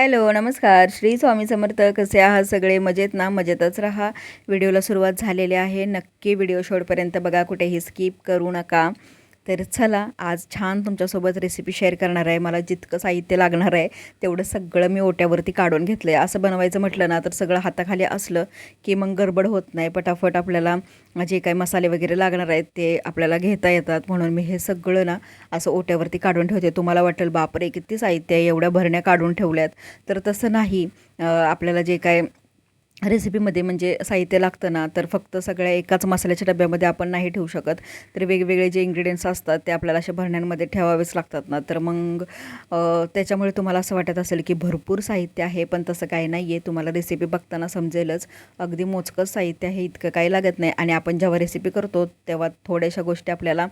Hello नमस्कार. श्री स्वामी समर्थ. कसे आहात सगळे? मजेत ना? मजेतच राहा. व्हिडिओला सुरुवात झालेली आहे. नक्की व्हिडिओ शेवटपर्यंत बघा. कुठेही स्किप करू नका. तर चला आज छान तुमच्यासोबत रेसिपी शेअर करणार आहे. मला जितकं साहित्य लागणार आहे तेवढं सगळं मी ओट्यावरती काढून घेतलं आहे असं बनवायचं म्हटलं ना तर सगळं हाताखाली असलं की मग गडबड होत नाही. पटाफट आपल्याला जे काही मसाले वगैरे लागणार आहेत ते आपल्याला घेता येतात. म्हणून मी हे सगळं ना असं ओट्यावरती काढून ठेवते. तुम्हाला वाटेल बापरे किती साहित्य आहे. एवढ्या भरण्या काढून ठेवल्यात. तर तसं नाही. आपल्याला जे काय रेसिपीमध्ये म्हणजे साहित्य लागतं ना तर फक्त सगळ्या एकाच मसाल्याच्या डब्यामध्ये आपण नाही ठेवू शकत. तर वेगवेगळे जे इंग्रेडियंट्स असतात ते आपल्याला अशा भरण्यांमध्ये ठेवावेच लागतात ना. तर मग त्याच्यामुळे तुम्हाला असं वाटत असेल की भरपूर साहित्य आहे पण तसं काही नाही आहे तुम्हाला रेसिपी बघताना समजेलच. अगदी मोजकंच साहित्य आहे इतकं काही लागत नाही. आणि आपण जेव्हा रेसिपी करतो तेव्हा थोड्याशा गोष्टी आपल्याला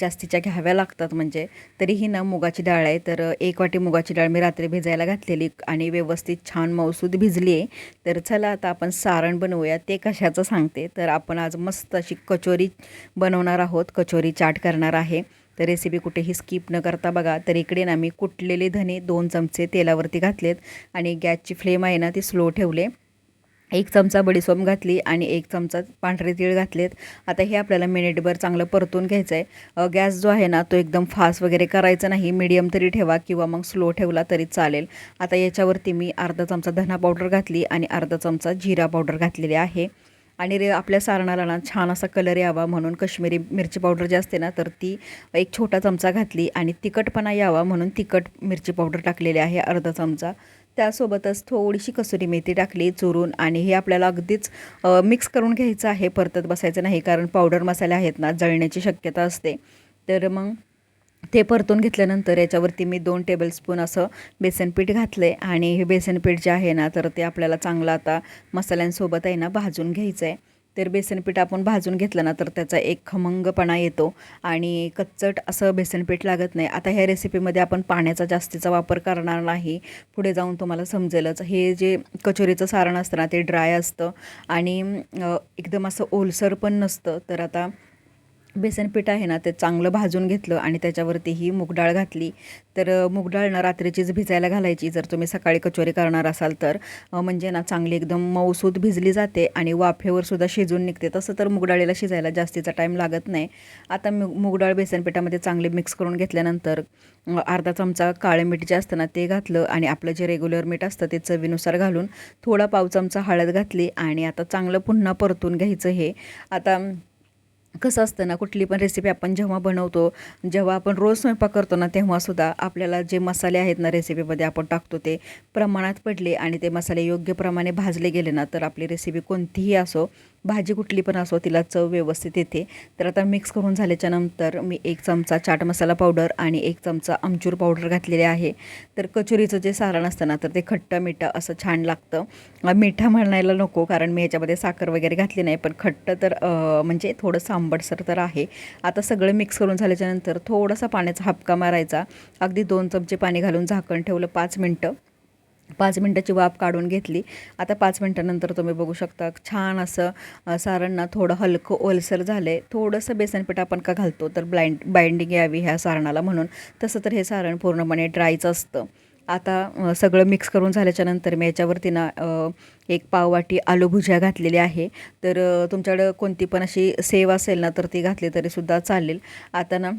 जास्तीच्या घ्याव्या लागतात म्हणजे. तरीही ना मुगाची डाळ आहे तर एक वाटी मुगाची डाळ मी रात्री भिजायला घातलेली आणि व्यवस्थित छान मौसूद भिजली आहे. तर चला आता आपण सारण बनवूया ते कशाचं सांगते. तर आपण आज मस्त अशी कचोरी बनवणार आहोत कचोरी चाट करणार आहे. तर रेसिपी कुठेही स्किप न करता बघा. तर इकडे ना मी कुटलेले धने दोन चमचे तेलावरती घातलेत आणि गॅसची फ्लेम आहे ना ती स्लो ठेवले. एक चमचा बडीसोम घातली आणि एक चमचा पांढरे तीळ घातलेत. आता हे आपल्याला मिनिटभर चांगलं परतून घ्यायचं आहे गॅस जो आहे ना तो एकदम फास्ट वगैरे करायचा नाही. मीडियम तरी ठेवा किंवा मग स्लो ठेवला तरी चालेल. आता याच्यावरती मी अर्धा चमचा धना पावडर घातली आणि अर्धा चमचा जिरा पावडर घातलेली आहे. आणि रे आपल्या सारणाला ना छान असा कलर यावा म्हणून कश्मीरी मिरची पावडर जी असते ना तर ती एक छोटा चमचा घातली आणि तिखटपणा यावा म्हणून तिखट मिरची पावडर टाकलेली आहे. अर्धा चमचा त्यासोबतच थोडीशी कसुरी मेथी टाकली चुरून आणि हे आपल्याला अगदीच मिक्स करून घ्यायचं आहे. परतत बसायचं नाही कारण पावडर मसाले आहेत ना जळण्याची शक्यता असते. तर मग ते परतून घेतल्यानंतर याच्यावरती मी दोन टेबलस्पून असं बेसनपीठ घातलं आहे आणि हे बेसनपीठ जे आहे ना तर ते आपल्याला चांगलं आता मसाल्यांसोबत आहे ना भाजून घ्यायचं आहे तर बेसनपीठ आपण भाजून घेतलं ना तर त्याचा एक खमंगपणा येतो आणि कच्चट असं बेसनपीठ लागत नाही. आता ह्या रेसिपीमध्ये आपण पाण्याचा जास्तीचा वापर करणार नाही. पुढे जाऊन तुम्हाला समजेलच. हे जे कचोरीचं सारण असतं ना ते ड्राय असतं आणि एकदम असं ओलसर पण नसतं. तर आता बेसनपीठ आहे ना ते चांगलं भाजून घेतलं आणि त्याच्यावरती ही मुगडाळ घातली. तर मुगडाळ ना रात्रीचीच भिजायला घालायची. जर तुम्ही सकाळी कचोरी करणार असाल तर म्हणजे ना चांगली एकदम मऊसूद भिजली जाते आणि वाफेवर सुद्धा शिजून निघते. तसं तर मुगडाळीला शिजायला जास्तीचा टाईम लागत नाही. आता मु मुगडाळ बेसनपीठामध्ये चांगले मिक्स करून घेतल्यानंतर अर्धा चमचा काळे मीठ जे असतं ना ते घातलं आणि आपलं जे रेग्युलर मीठ असतं ते चवीनुसार घालून थोडा पाव चमचा हळद घातली आणि आता चांगलं पुन्हा परतून घ्यायचं हे. आता कसं असतं ना कुठली पण रेसिपी आपण जेव्हा बनवतो जेव्हा आपण रोज स्वयंपाक करतो ना तेव्हासुद्धा आपल्याला जे मसाले आहेत ना रेसिपीमध्ये आपण टाकतो ते प्रमाणात पडले आणि ते मसाले योग्य प्रमाणे भाजले गेले ना तर आपली रेसिपी कोणतीही असो भाजी कुठली पण असो तिला चव व्यवस्थित येते. तर आता मिक्स करून झाल्याच्यानंतर मी एक चमचा चाट मसाला पावडर आणि एक चमचा आमचूर पावडर घातलेले आहे. तर कचोरीचं जे सारण असतं ना तर ते खट्ट मिठं असं छान लागतं. मिठा म्हणायला नको कारण मी ह्याच्यामध्ये साखर वगैरे घातली नाही पण खट्ट तर म्हणजे थोडं सांबडसर तर आहे. आता सगळं मिक्स करून झाल्याच्यानंतर थोडासा पाण्याचा हापका मारायचा. अगदी दोन चमचे पाणी घालून झाकण ठेवलं पाच मिनटं. पाच मिनटाची वाफ काढून घेतली. आता पाच मिनटानंतर तुम्ही बघू शकता छान असं सारण थोडं हलकं ओलसर झालं आहे थोडंसं बेसनपीठ आपण का घालतो? तर ब्लाइंड बाइंडिंग यावी ह्या सारणाला म्हणून. तसं तर हे सारण पूर्णपणे ड्रायचं असतं. आता सगळं मिक्स करून झाल्याच्यानंतर मी याच्यावरती ना एक पाववाटी आलू भुजिया घातलेली आहे. तर तुमच्याकडं कोणती पण अशी सेव असेल ना तर ती घातली तरीसुद्धा चालेल. आता ना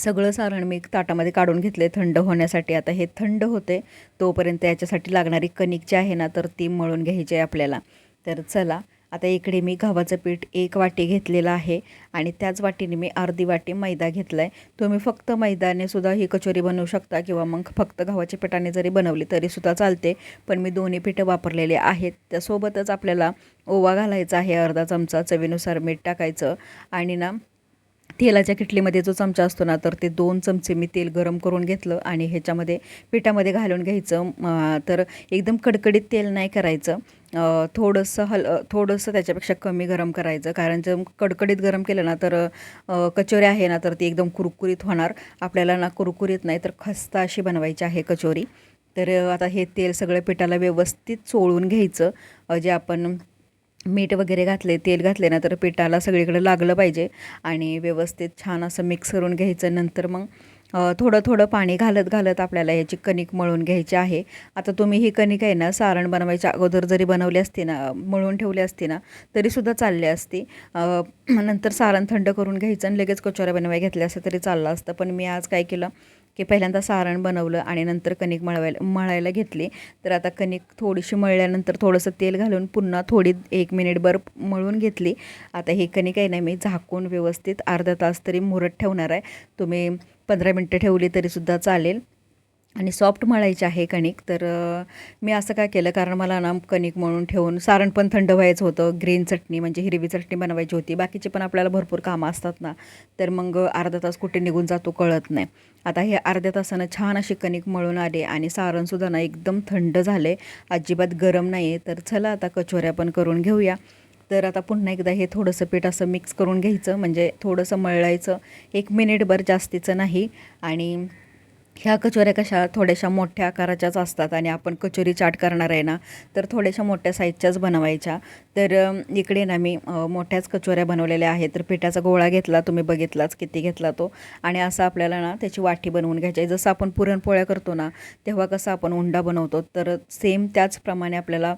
सगळं सारण मी ताटामध्ये काढून घेतले थंड होण्यासाठी. आता हे थंड होते तोपर्यंत याच्यासाठी लागणारी कणिक जी आहे ना तर ती मळून घ्यायची आहे आपल्याला. तर चला आता इकडे मी गव्हाचं पीठ एक वाटी घेतलेलं आहे आणि त्याच वाटीने मी अर्धी वाटी मैदा घेतला आहे तुम्ही फक्त मैदाने सुद्धा ही कचोरी बनवू शकता किंवा मग फक्त गव्हाच्या पिठाने जरी बनवली तरीसुद्धा चालते पण मी दोन्ही पिठं वापरलेले आहेत. त्यासोबतच आपल्याला ओवा घालायचा आहे अर्धा चमचा चवीनुसार मीठ टाकायचं आणि ना तेलाच्या किटलीमध्ये जो चमचा असतो ना तर ते दोन चमचे मी तेल गरम करून घेतलं आणि ह्याच्यामध्ये पिठामध्ये घालून घ्यायचं. तर एकदम कडकडीत तेल नाही करायचं. थोडंसं हल थोडंसं त्याच्यापेक्षा कमी गरम करायचं. कारण जर कडकडीत गरम केलं ना तर कचोरी आहे ना तर ती एकदम कुरकुरीत होणार. आपल्याला ना कुरकुरीत नाही तर खस्ता अशी बनवायची आहे कचोरी. तर आता हे तेल सगळं पिठाला व्यवस्थित चोळून घ्यायचं. जे आपण मीठ वगैरे घातले तेल घातले ना तर पिठाला सगळीकडे लागलं पाहिजे. आणि व्यवस्थित छान असं मिक्स करून घ्यायचं. नंतर मग थोडं थोडं पाणी घालत घालत आपल्याला याची कणिक मळून घ्यायची आहे. आता तुम्ही ही कणिक आहे ना सारण बनवायच्या अगोदर जरी बनवली असती ना मळून ठेवली असती ना तरीसुद्धा चालली असती. नंतर सारण थंड करून घ्यायचं आणि लगेच कचोऱ्या बनवाय घेतल्या असं तरी चाललं असतं. पण मी आज काय केलं की पहिल्यांदा सारण बनवलं आणि नंतर कणिक मळवायला मळायला घेतली. तर आता कणिक थोडीशी मळल्यानंतर थोडंसं तेल घालून पुन्हा थोडी एक मिनिटभर मळून घेतली. आता हे कणिक आहे ना मी झाकून व्यवस्थित अर्धा तास तरी मुरत ठेवणार आहे. तुम्ही पंधरा मिनटं ठेवली तरीसुद्धा चालेल. आणि सॉफ्ट मळायची आहे कणिक तर मी असं काय केलं कारण मला ना कणिक म्हणून ठेवून सारण पण थंड व्हायचं होतं ग्रीन चटणी म्हणजे हिरवी चटणी बनवायची होती बाकीचे पण आपल्याला भरपूर कामं असतात ना तर मग अर्धा तास कुठे निघून जातो कळत नाही. आता हे अर्ध्या तासानं छान अशी कणिक मळून आले आणि सारणसुद्धा ना एकदम थंड झाले अजिबात गरम नाही आहे तर चला आता कचोऱ्या पण करून घेऊया. तर आता पुन्हा एकदा हे थोडंसं पीठ असं मिक्स करून घ्यायचं म्हणजे थोडंसं मळायचं एक मिनिटभर जास्तीचं नाही आणि ह्या कचोऱ्या कशा थोड्याशा मोठ्या आकाराच्याच असतात आणि आपण कचोरी चाट करणार आहे ना तर थोड्याशा मोठ्या साईजच्याच बनवायच्या. तर इकडे ना मी मोठ्याच कचोऱ्या बनवलेल्या आहेत. तर पिठाचा गोळा घेतला तुम्ही बघितलाच किती घेतला तो. आणि असं आपल्याला ना त्याची वाटी बनवून घ्यायची आहे. जसं आपण पुरणपोळ्या करतो ना तेव्हा कसं आपण उंडा बनवतो. तर सेम त्याचप्रमाणे आपल्याला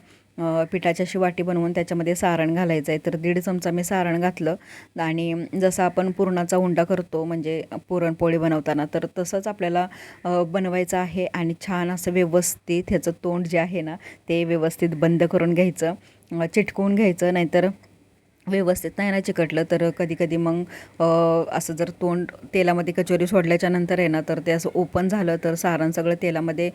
पिठाची अशी वाटी बनवून त्याच्यामध्ये सारण घालायचं आहे. तर दीड चमचा मी सारण घातलं. आणि जसं आपण पुरणाचा उंडा करतो म्हणजे पुरणपोळी बनवताना तर तसंच आपल्याला बनवायचं आहे. आणि छान असं व्यवस्थित ह्याचं तोंड जे आहे ना ते व्यवस्थित बंद करून घ्यायचं. चिटकवून घ्यायचं. नाहीतर व्यवस्थित नाही ना चिकटलं तर कधी कधी मग असं जर तोंड तेलामध्ये कचोरी सोडल्याच्या नंतर आहे ना तर ते असं ओपन झालं तर सारण सगळं तेलामध्ये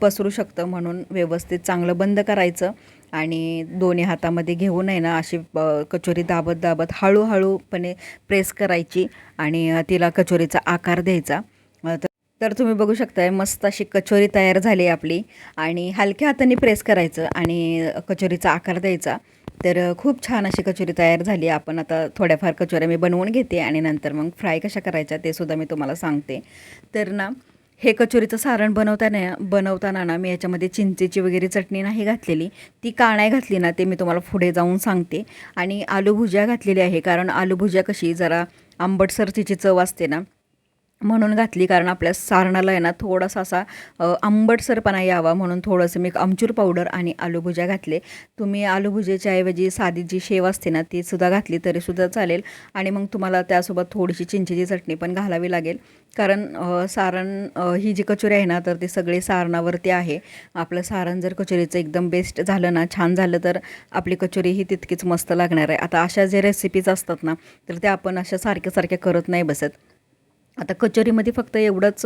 पसरू शकतं म्हणून व्यवस्थित चांगलं बंद करायचं. आणि दोन्ही हातामध्ये घेऊन आहे ना अशी कचोरी दाबत दाबत हळूहळूपणे प्रेस करायची आणि तिला कचोरीचा आकार द्यायचा. तर तर तुम्ही बघू शकताय मस्त अशी कचोरी तयार झाली आपली. आणि हलक्या हाताने प्रेस करायचं आणि कचोरीचा आकार द्यायचा. तर खूप छान अशी कचोरी तयार झाली. आपण आता थोड्याफार कचोऱ्या मी बनवून घेते आणि नंतर मग फ्राय कशा करायच्या ते सुद्धा मी तुम्हाला सांगते. तर ना हे कचोरीचं सारण बनवताना बनवताना ना मी याच्यामध्ये चिंचेची वगैरे चटणी नाही घातलेली. ती का नाही घातली ना ते मी तुम्हाला पुढे जाऊन सांगते. आणि आलू भुजिया घातलेली आहे. कारण आलू भुजिया कशी जरा आंबटसर तिची चव असते ना म्हणून घातली कारण आपल्या सारणाला आहे ना थोडासा असा आंबटसरपणा यावा म्हणून थोडंसं मी आमचूर पावडर आणि आलूभुजा घातले. तुम्ही आलूभुजेच्या ऐवजी साधी जी शेव असते ना ती सुद्धा घातली तरीसुद्धा चालेल. आणि मग तुम्हाला त्यासोबत थोडीशी चिंचेची चटणी पण घालावी लागेल. कारण सारण ही जी कचोरी आहे ना तर ती सगळी सारणावरती आहे. आपलं सारण जर कचोरीचं एकदम बेस्ट झालं ना छान झालं तर आपली कचोरी ही तितकीच मस्त लागणार आहे. आता अशा जे रेसिपीज असतात ना तर त्या आपण अशा सारख्या सारख्या करत नाही बसत. आता कचोरीमध्ये फक्त एवढंच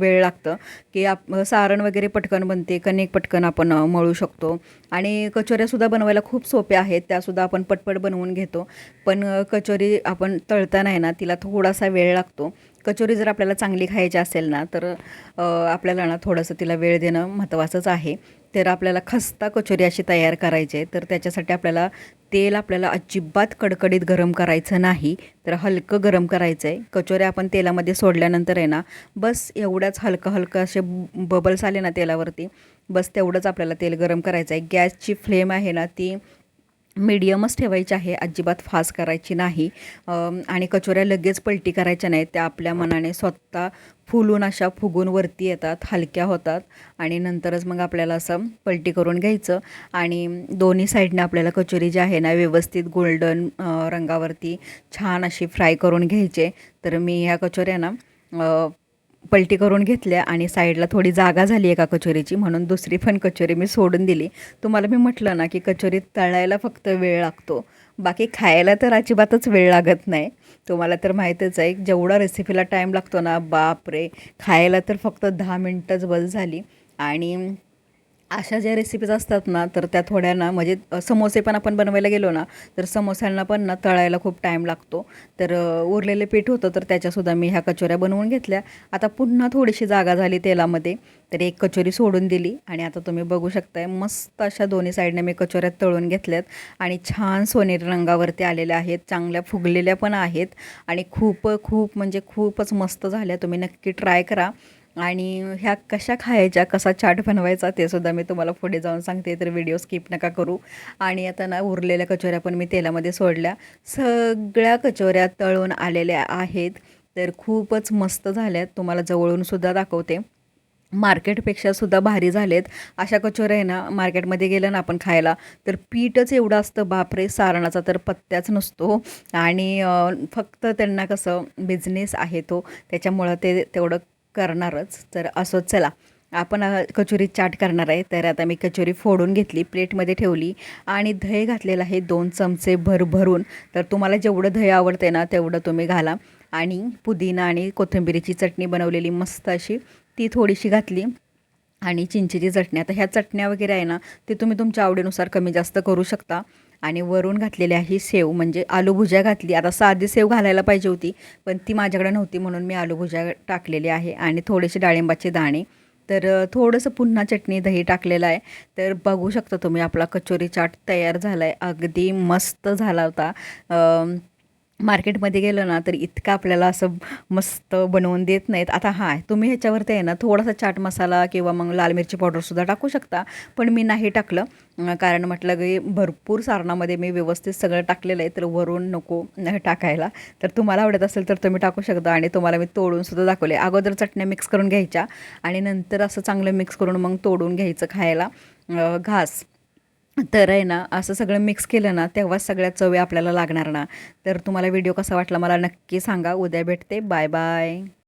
वेळ लागतं की आप सारण वगैरे पटकन बनते कणिक पटकन आपण मळू शकतो. आणि कचोऱ्यासुद्धा बनवायला खूप सोप्या आहेत त्यासुद्धा आपण पटपट बनवून घेतो. पण कचोरी आपण तळताना आहे ना तिला थोडासा वेळ लागतो. कचोरी जर आपल्याला चांगली खायची असेल ना तर आपल्याला ना थोडंसं तिला वेळ देणं महत्त्वाचंच आहे. तर आपल्याला खस्ता कचोरी अशी तयार करायची आहे. तर त्याच्यासाठी आपल्याला तेल आपल्याला अजिबात कडकडीत गरम करायचं नाही. तर हलकं गरम करायचं आहे. कचोऱ्या आपण तेलामध्ये सोडल्यानंतर आहे ना बस एवढ्याच हलकं हलकं असे बबल्स आले ना तेलावरती बस तेवढंच आपल्याला तेल गरम करायचं आहे. गॅसची फ्लेम आहे ना ती मीडियमच ठेवायची आहे अजिबात फास्ट करायची नाही. आणि कचोऱ्या लगेच पलटी करायच्या नाहीत. त्या आपल्या मनाने स्वतः फुलून अशा फुगून वरती येतात हलक्या होतात. आणि नंतरच मग आपल्याला असं पलटी करून घ्यायचं. आणि दोन्ही साईडने आपल्याला कचोरी जी आहे ना व्यवस्थित गोल्डन रंगावरती छान अशी फ्राय करून घ्यायचे. तर मी ह्या कचोऱ्यांना पलटी करून घेतल्या आणि साईडला थोडी जागा झाली एका कचोरीची म्हणून दुसरी पण कचोरी मी सोडून दिली. तुम्हाला मी म्हटलं ना की कचोरी तळायला फक्त वेळ लागतो. बाकी खायला तर अजिबातच वेळ लागत नाही. तुम्हाला तर माहीतच आहे जेवढा रेसिपीला टाईम लागतो ना बापरे! खायला तर फक्त दहा मिनटंच बस झाली. आणि अशा ज्या रेसिपीज असतात ना तर त्या थोड्या ना म्हणजे समोसे पण आपण बनवायला गेलो ना तर समोस्यांना पण ना तळायला खूप टाईम लागतो. तर उरलेले पीठ होतं तर त्याच्यासुद्धा मी ह्या कचोऱ्या बनवून घेतल्या. आता पुन्हा थोडीशी जागा झाली तेलामध्ये तर एक कचोरी सोडून दिली. आणि आता तुम्ही बघू शकताय मस्त अशा दोन्ही साईडने मी कचोऱ्या तळून घेतल्यात. आणि छान सोनेरी रंगावरती आलेल्या आहेत चांगल्या फुगलेल्या पण आहेत. आणि खूप खूप म्हणजे खूपच मस्त झाल्या. तुम्ही नक्की ट्राय करा. आणि ह्या कशा खायच्या कसा चाट बनवायचा ते सुद्धा मी तुम्हाला पुढे जाऊन सांगते तर व्हिडिओ स्किप नका करू. आणि आता ना उरलेल्या कचोऱ्या पण मी तेलामध्ये सोडल्या. सगळ्या कचोऱ्या तळून आलेल्या आहेत. तर खूपच मस्त झाल्यात. तुम्हाला जवळूनसुद्धा दाखवते. मार्केटपेक्षा सुद्धा भारी झालेत. अशा कचोऱ्या आहे ना मार्केटमध्ये गेलं ना आपण खायला तर पीठच एवढं असतं बापरे सारणाचा तर पत्त्याच नसतो. आणि फक्त त्यांना कसं बिझनेस आहे तो. त्याच्यामुळं ते तेवढं करणारच. तर असो चला. आपण कचोरी चाट करणार आहे. तर आता मी कचोरी फोडून घेतली प्लेटमध्ये ठेवली आणि दही घातलेलं आहे. दोन चमचे भरभरून तर तुम्हाला जेवढं दही आवडते ना तेवढं तुम्ही घाला. आणि पुदिना आणि कोथिंबिरीची चटणी बनवलेली मस्त अशी. ती थोडीशी घातली आणि चिंचेची चटणी. आता ह्या चटण्या वगैरे आहे ना ते तुम्ही तुमच्या आवडीनुसार कमी जास्त करू शकता. आणि वरून घातलेली आहे सेव म्हणजे आलू घातली. आता साधी सेव घालायला पाहिजे होती पण ती माझ्याकडे नव्हती म्हणून मी आलू टाकलेली आहे आणि थोडेसे डाळिंबाचे दाणे. तर थोडंसं पुन्हा चटणी दही टाकलेलं आहे. तर बघू शकता तुम्ही आपला कचोरी चाट तयार झाला आहे अगदी मस्त झाला होता. मार्केटमध्ये गेलं ना तर इतकं आपल्याला असं मस्त बनवून देत नाहीत. आता हां तुम्ही ह्याच्यावरती आहे ना थोडासा चाट मसाला किंवा मग लाल मिरची पावडरसुद्धा टाकू शकता. पण मी नाही टाकलं. कारण म्हटलं की भरपूर सारणामध्ये मी व्यवस्थित सगळं टाकलेलं आहे तर वरून नको टाकायला. तर तुम्हाला आवडत असेल तर तुम्ही टाकू शकता आणि तुम्हाला मी तोडूनसुद्धा दाखवले. अगोदर चटण्या मिक्स करून घ्यायच्या आणि नंतर असं चांगलं मिक्स करून मग तोडून घ्यायचं खायला. घास. तर आहे ना असं सगळं मिक्स केलं ना तेव्हा सगळ्या चवी आपल्याला लागणार ना. तर तुम्हाला व्हिडिओ कसा वाटला मला नक्की सांगा. उद्या भेटते. Bye bye